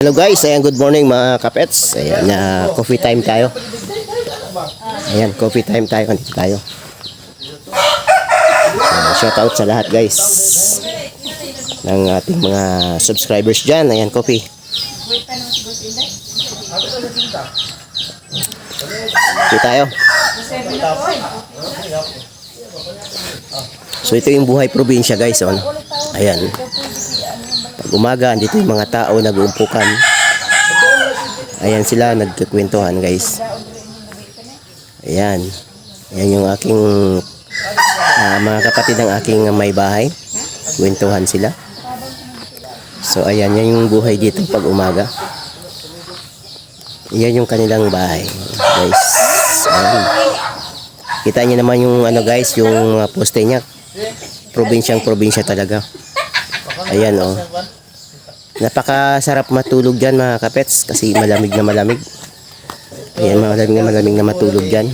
Hello guys, ayan good morning mga kapets. Ayan, na coffee time tayo. Ayan, coffee time tayo. Dito tayo. Ayan, shout out sa lahat guys. Ng ating mga subscribers dyan. Ayan, coffee. Dito tayo. So ito yung buhay probinsya guys. Oh. Ayan. Pag umaga, andito yung mga tao nag-uumpukan. Ayan sila, nagkikwentuhan guys. Ayan. Ayan yung aking ah, mga kapatid ng aking may bahay. Kwentuhan sila. So ayan, yan yung buhay dito pag umaga. Yan yung kanilang bahay. Guys. Ayan. Kita niyo naman yung ano guys, yung uh, poste niya. Probinsyang probinsya talaga. Ayan oh. Napakasarap matulog dyan mga kapets kasi malamig na malamig. Ayan, malamig na malamig na matulog dyan.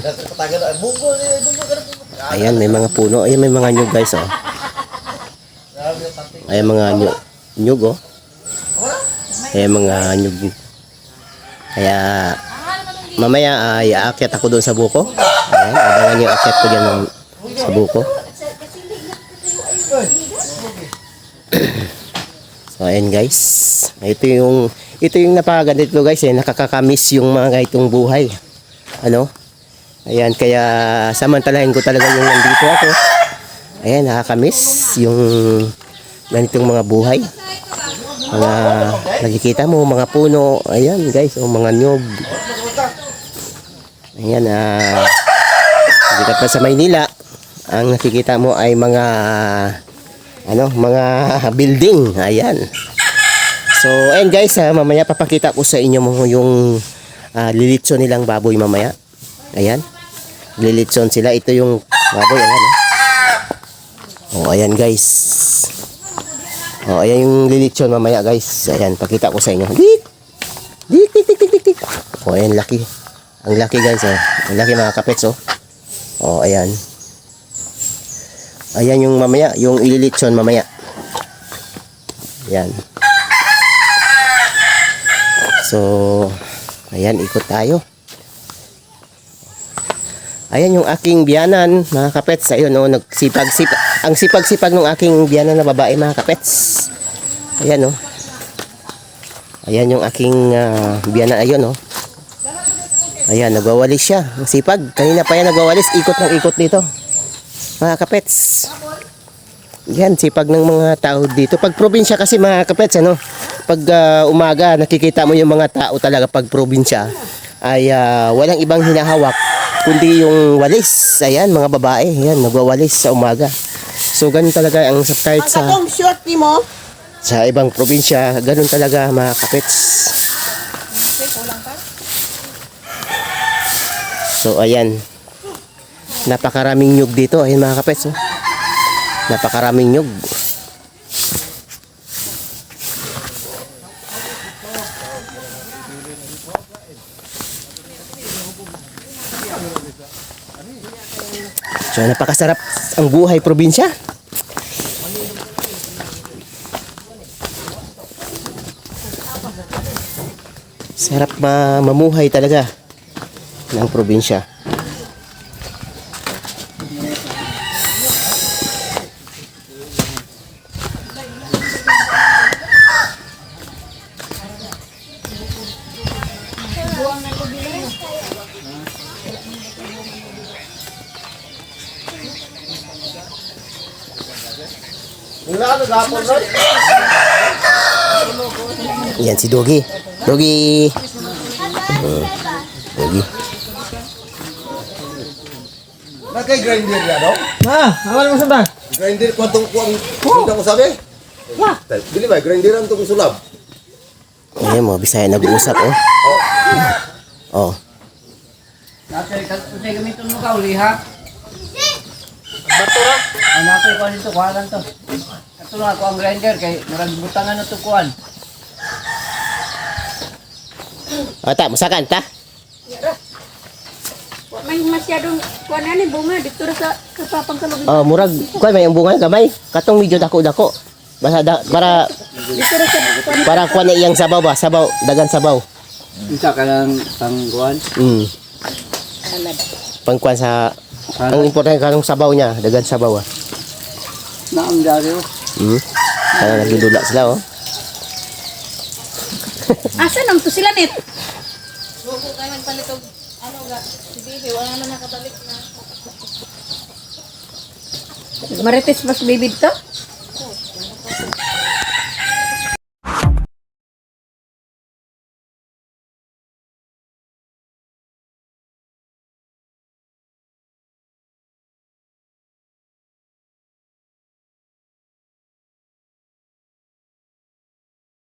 Ayan, may mga puno. Ayan, may mga nyug guys oh. Ayan mga nyug, nyug oh. Ayan mga nyug. Kaya mamaya ay aakyat ako doon sa buko. Ayan, abangan yung aakyat ko dyan sa buko. So ayan guys. Ito yung ito yung napakaganda dito guys eh nakakakamiss yung mga itong buhay. Ano? Ayan kaya samantalahin ko talaga yung nandito ako. Ayan nakakamiss yung ganitong mga buhay. Mga nakikita mo mga puno. Ayan guys, o mga nyog. Ayan ah dito pa sa Maynila ang nakikita mo ay mga ano, mga building. Ayan. So, ayan guys, ah, mamaya papakita ko sa inyo mo yung ah, lilitson nilang baboy mamaya. Ayan. Lilitson sila. Ito yung baboy. Ayan. Oh, oh ayan guys. Oh, ayan yung lilitson mamaya guys. Ayan, pakita ko sa inyo. Dik, dik, dik, dik, dik, dik. Oh, ayan, laki. Ang laki guys, oh. Ang laki mga kapets, oh. Oh, ayan. Ayan yung mamaya, yung ililitson mamaya. Ayan. So, ayan, ikot tayo. Ayan yung aking biyanan, mga kapets. Ayun, no, nagsipag-sipag. Ang sipag-sipag ng aking biyanan na babae, mga kapets. Ayan, no. Ayan yung aking ah, biyanan. Ayun, no. Ayan, nagwawalis siya. Ang sipag. Kanina pa yan nagwawalis. Ikot ng ikot dito mga kapets. Yan, sipag ng mga tao dito. Pag probinsya kasi mga kapets, ano, pag ah, umaga, nakikita mo yung mga tao talaga pag probinsya, ay ah, walang ibang hinahawak, kundi yung walis. Ayan, mga babae, yan, nagwawalis sa umaga. So, ganun talaga ang kahit sa, mo. sa ibang probinsya, ganun talaga mga kapets. So, ayan. Napakaraming nyug dito. Ayun mga kapets. Oh. Napakaraming nyug. So, napakasarap ang buhay probinsya. Sarap ma mamuhay talaga ng probinsya. Yan si Dogi. Dogi. Uh, Dogi. Nakay grinder ya daw? Ah, awal mo sa Grinder ko itong kuang Hindi mo sabi? Ya. Dili ba, grinderan itong sulab? Ayan mga Bisaya nag-uusap oh. Oh. Dati kasi gamiton mo ka uli ha. Bato Ang nakoy ko dito kuha lang to. Katulong ako ang grinder kay murag butangan na to kuan. Ata, musakan ta. May masyadong kuan ani bunga dito ra sa sa papang kalugin. Oh, murag kuan may ang bunga gamay. Katong medyo dako-dako. Basta da, para kuan. Para kuha na iyang sabaw ba? Sabaw, dagan sabaw. Isa ka lang pangguan. Mm. Salad. Pangkuhan sa... Ang importante kanong sabaw niya, dagan sabaw ah. Naam dari oh. Mm. Kaya nagdudula sila oh. Asa nang to sila net? Marites mas bibid to?